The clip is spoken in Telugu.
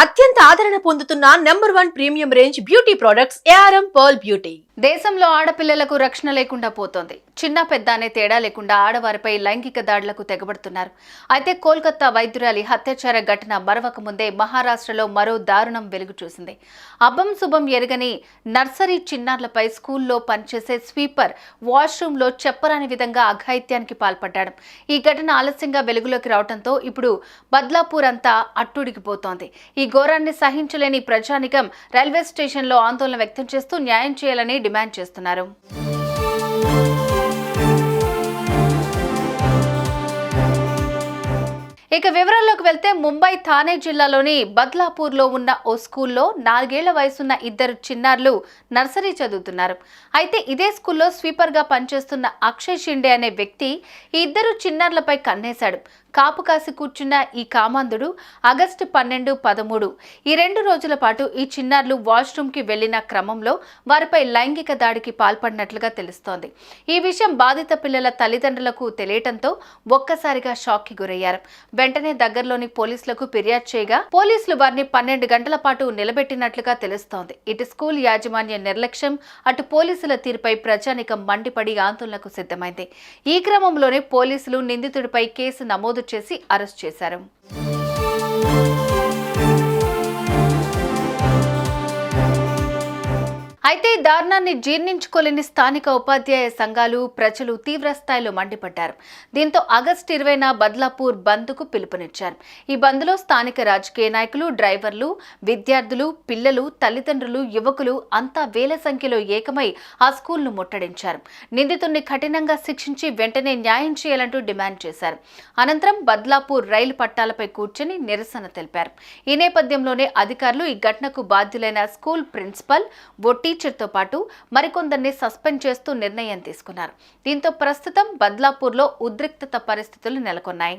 అత్యంత ఆదరణ పొందుతున్న number one premium range beauty products ARM pearl beauty. దేశంలో ఆడపిల్లలకు రక్షణ లేకుండా పోతోంది. చిన్న పెద్ద అనే తేడా లేకుండా ఆడవారిపై లైంగిక దాడులకు తెగబడుతున్నారు. అయితే కోల్కతా వైద్యురాలి హత్యాచార ఘటన మరవక ముందే మహారాష్ట్రలో మరో దారుణం వెలుగు చూసింది. అబ్బం శుభం ఎరగని నర్సరీ చిన్నారులపై స్కూల్లో పనిచేసే స్వీపర్ వాష్రూంలో చెప్పరాని విధంగా అఘాయిత్యానికి పాల్పడ్డాడు. ఈ ఘటన ఆలస్యంగా వెలుగులోకి రావడంతో ఇప్పుడు బద్లాపూర్ అంతా అట్టుడికిపోతోంది ఈ ఘోరాన్ని సహించలేని ప్రజానికం రైల్వే స్టేషన్లో ఆందోళన వ్యక్తం చేస్తూ న్యాయం చేయాలని డిమాండ్ చేస్తున్నారు. ఇక వివరాల్లోకి వెళ్తే ముంబై థానే జిల్లాలోని బద్లాపూర్లో ఉన్న ఓ స్కూల్లో నాలుగేళ్ళ వయసున్న ఇద్దరు చిన్నారులు నర్సరీ చదువుతున్నారు. అయితే ఇదే స్కూల్లో స్వీపర్గా పనిచేస్తున్న అక్షయ్ షిండే అనే వ్యక్తి ఈ ఇద్దరు చిన్నారులపై కన్నేశాడు. కాపు కాసి కూర్చున్న ఈ కామాంధుడు ఆగస్టు పన్నెండు పదమూడు. ఈ రెండు రోజుల పాటు ఈ చిన్నారులు వాష్రూమ్కి వెళ్ళిన క్రమంలో వారిపై లైంగిక దాడికి పాల్పడినట్లుగా తెలుస్తోంది. ఈ విషయం బాధిత పిల్లల తల్లిదండ్రులకు తెలియటంతో ఒక్కసారిగా షాక్కి గురయ్యారు. వెంటనే దగ్గరలోని పోలీసులకు ఫిర్యాదు చేయగా పోలీసులు వారిని పన్నెండు గంటల పాటు నిలబెట్టినట్లుగా తెలుస్తోంది. ఇటు స్కూల్ యాజమాన్య నిర్లక్ష్యం అటు పోలీసుల తీరుపై ప్రజానికం మండిపడి ఆందోళనకు సిద్ధమైంది. ఈ క్రమంలోనే పోలీసులు నిందితుడిపై కేసు నమోదు చేసి అరెస్ట్ చేశారు. అయితే దారుణాన్ని జీర్ణించుకోలేని స్థానిక ఉపాధ్యాయ సంఘాలు ప్రజలు తీవ్ర స్థాయిలో మండిపడ్డారు. దీంతో ఆగస్టు ఇరవైన బద్లాపూర్ బంద్కు పిలుపునిచ్చారు. ఈ బంద్లో స్థానిక రాజకీయ నాయకులు డ్రైవర్లు విద్యార్థులు పిల్లలు తల్లిదండ్రులు యువకులు అంతా వేల సంఖ్యలో ఏకమై ఆ స్కూల్ను ముట్టడించారు. నిందితుడిని కఠినంగా శిక్షించి వెంటనే న్యాయం చేయాలంటూ డిమాండ్ చేశారు. అనంతరం బద్లాపూర్ రైలు పట్టాలపై కూర్చొని నిరసన తెలిపారు. ఈ నేపథ్యంలోనే అధికారులు ఈ ఘటనకు బాధ్యులైన స్కూల్ ప్రిన్సిపల్ ఓ టీచర్తో పాటు మరికొందరిని సస్పెండ్ చేస్తూ నిర్ణయం తీసుకున్నారు. దీంతో ప్రస్తుతం బద్లాపూర్లో ఉద్రిక్తత పరిస్థితులు నెలకొన్నాయి.